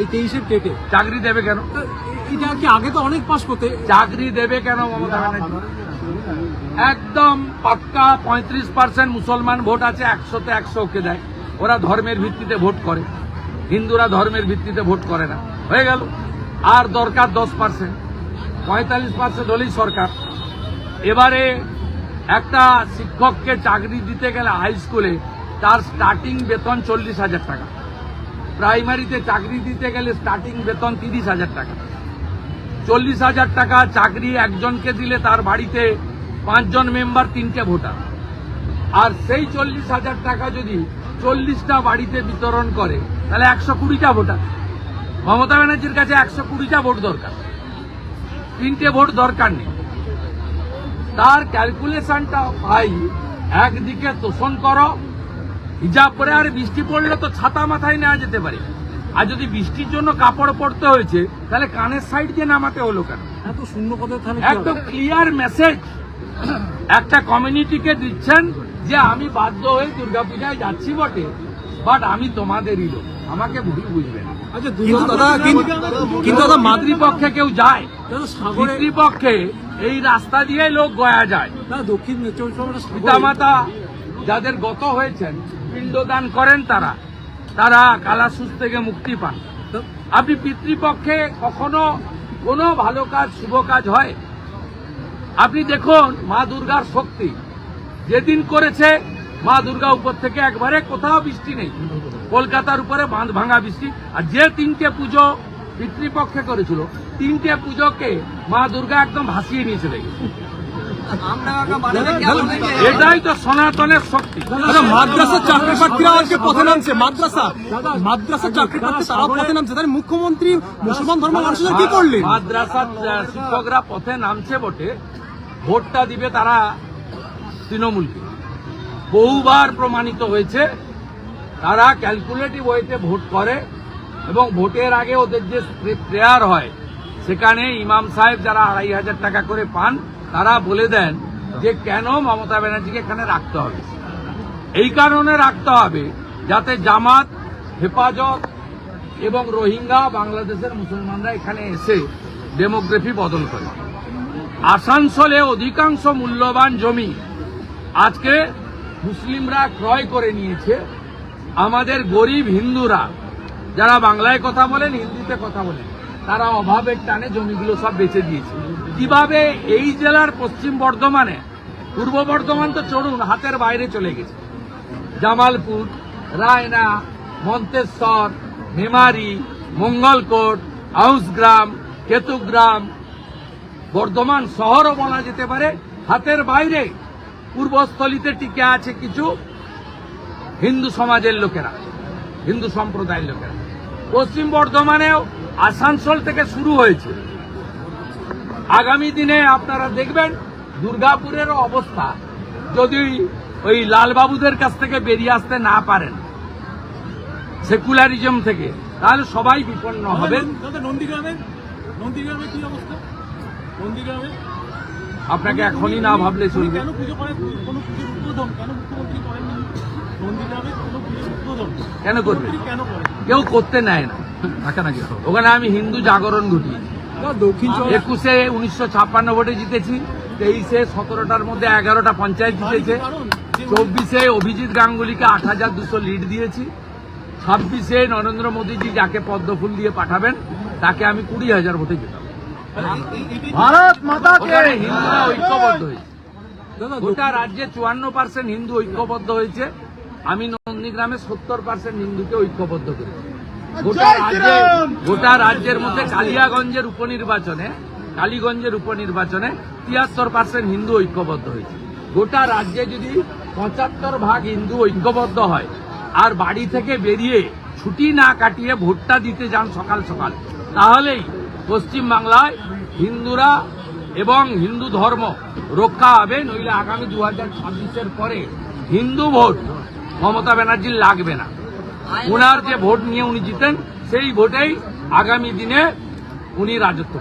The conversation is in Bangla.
এই তেইশের টেটে চাকরি দেবে কেন? এটা কি আগে তো অনেক পাস করতে। চাকরি দেবে কেন মমতা ব্যানার্জি? একদম পাক্কা পঁয়ত্রিশ পার্সেন্ট মুসলমান ভোট আছে একশোতে একশো ওকে দেয়। ওরা ধর্মের ভিত্তিতে ভোট করে। হিন্দুরা ধর্মের ভিত্তিতে ভোট করে না। হয়ে গেল। আর দরকার দশ পার্সেন্ট পঁয়তাল্লিশ পার্সেন্ট হলেই সরকার। এবারে একটা শিক্ষককে চাকরি দিতে গেলে হাই স্কুলে তার স্টার্টিং বেতন চল্লিশ হাজার টাকা। প্রাইমারিতে চাকরি দিতে গেলে স্টার্টিং বেতন তিরিশ হাজার টাকা। চল্লিশ হাজার টাকা চাকরি একজনকে দিলে তার বাড়িতে পাঁচজন মেম্বার তিনটে ভোটার। আর সেই চল্লিশ হাজার টাকা যদি চল্লিশটা বাড়িতে বিতরণ করে, তাহলে একশো কুড়িটা ভোটার। মমতা ব্যানার্জির কাছে একশো কুড়িটা ভোট দরকার। তিনটে ভোট দরকার নেই। তার ক্যালকুলেশনটা ভাই, একদিকে তোষণ করো হিজাব পরে আর বৃষ্টি পড়লে তো ছাতা মাথায় নেওয়া যেতে পারে। আর যদি বৃষ্টির জন্য কাপড় পরতে হয়েছে তাহলে কানের সাইড দিয়ে নামাতে হলো কেন? এত শূন্য পদে তাহলে কি হবে? একদম ক্লিয়ার মেসেজ একটা কমিউনিটিকে দিচ্ছেন যে আমি বাধ্য হয়ে দুর্গাপূজায় যাচ্ছি বটে বাট আমি তোমাদেরই লোক। আমাকে ভুল বুঝবে না। আচ্ছা কিন্তু মাতৃপক্ষে কেউ যায় পিতৃপক্ষে এই রাস্তা দিয়ে লোক গয়া যায়। দক্ষিণ পিতামাতা যাদের গত হয়েছেন, পিণ্ডদান করেন তারা। তারা কালাসুস থেকে মুক্তি পান। আপনি পিতৃপক্ষে কখনো কোনো ভালো কাজ, শুভ কাজ হয়? আপনি দেখুন মা দুর্গার শক্তি। যেদিন করেছে, মা দুর্গা উপর থেকে একবারে কোথাও বৃষ্টি নেই। কলকাতার উপরে বাঁধ ভাঙা বৃষ্টি। আর যে তিনটে পুজো পিতৃপক্ষে করেছিল, তিনটে পুজোকে মা দুর্গা একদম ভাসিয়ে নিয়ে চলে গেছে। এটাই তো সনাতনের শক্তি। দাদা মাদ্রাসার চাকরি প্রার্থীরা আজকে পথে নামছে। মাদ্রাসা মাদ্রাসা চাকরি প্রার্থী তারা পথে নামছে। তাহলে মুখ্যমন্ত্রী মুসলমান ধর্ম মানুষের কি করলেন? মাদ্রাসার আহ, শিক্ষকরা পথে নামছে বটে। ভোটটা দিবে তারা তৃণমূলকে। বহুবার প্রমাণিত হয়েছে তারা ক্যালকুলেটিভ ওয়েতে ভোট করে এবং ভোটের আগে ওদের যে প্রেয়ার হয় সেখানে ইমাম সাহেব যারা আড়াই হাজার টাকা করে পান তারা বলে দেন যে কেন মমতা ব্যানার্জিকে এখানে রাখতে হবে। এই কারণে রাখতে হবে যাতে জামাত, হেফাজত এবং রোহিঙ্গা, বাংলাদেশের মুসলমানরা এখানে এসে ডেমোগ্রাফি বদল করে। আসানসোলে অধিকাংশ মূল্যবান জমি আজকে মুসলিমরা ক্রয় করে নিয়েছে। আমাদের গরিব হিন্দুরা, যারা বাংলায় কথা বলেন, হিন্দিতে কথা বলেন, তারা অভাবের টানে জমিগুলো সব বেচে দিয়েছে। কীভাবে এই জেলার পশ্চিম বর্ধমানে, পূর্ব বর্ধমান তো চড়ুন, হাতের বাইরে চলে গেছে। জামালপুর, রায়না, মন্তেশ্বর, মেমারি, মঙ্গলকোট হাউসগ্রাম কেতুগ্রাম, বর্ধমান শহরও বলা যেতে পারে, হাতের বাইরে পূর্বস্থলিতে টিকে আছে কিছু হিন্দু সমাজের লোকেরা, হিন্দু সম্প্রদায়ের লোকেরা। পশ্চিম বর্ধমানেও আসানসোল থেকে শুরু হয়েছে। আগামী দিনে আপনারা দেখবেন দুর্গাপুরের অবস্থা। যদি ওই লালবাবুদের কাছ থেকে বেরিয়ে আসতে না পারেন সেকুলারিজম থেকে তাহলে সবাই বিপন্ন নন্দীগ্রামে নন্দীগ্রামে কি অবস্থা? নন্দীগ্রামে? আপনাকে এখনই না ভাবলে চলবে। কেন পুজো করে কোনো পুজোর উদ্বোধন? কেন মুখ্যমন্ত্রী করেননি? নন্দীগ্রামে কোনো পুজোর উদ্বোধন? কেন করবে? কেন করেন? কেউ করতে নেয় না। ওখানে আমি হিন্দু জাগরণ ঘটিয়েছি। একুশে উনিশশো ছাপ্পান্ন ভোটে জিতেছি তেইশে সতেরোটার মধ্যে এগারোটা পঞ্চায়েত জিতেছে চব্বিশে অভিজিৎ গাঙ্গুলিকে আট হাজার দুশো লিড দিয়েছি ছাব্বিশে নরেন্দ্র মোদীজি যাকে পদ্মফুল দিয়ে পাঠাবেন তাকে আমি কুড়ি হাজার ভোটে জেতাবো। ভারত মাতা হিন্দুরা ঐক্যবদ্ধ হয়েছে। দাদা গোটা রাজ্যে চুয়ান্ন পার্সেন্ট হিন্দু ঐক্যবদ্ধ হয়েছে আমি নন্দীগ্রামে সত্তর পার্সেন্ট হিন্দুকে ঐক্যবদ্ধ করেছি। গোটা রাজ্যে গোটা রাজ্যের মধ্যে কালিয়াগঞ্জের উপনির্বাচনে কালীগঞ্জের উপনির্বাচনে তিয়াত্তর পার্সেন্ট হিন্দু ঐক্যবদ্ধ হয়েছে। গোটা রাজ্যে যদি পঁচাত্তর ভাগ হিন্দু ঐক্যবদ্ধ হয় আর বাড়ি থেকে বেরিয়ে ছুটি না কাটিয়ে ভোটটা দিতে যান সকাল সকাল তাহলেই পশ্চিম বাংলায় হিন্দুরা এবং হিন্দু ধর্ম রক্ষা হবে নইলে আগামী দু হাজার ছাব্বিশের পরে হিন্দু ভোট মমতা ব্যানার্জির লাগবে না। ওনার যে ভোট নিয়ে উনি জিতেন সেই ভোটেই আগামী দিনে উনি রাজত্ব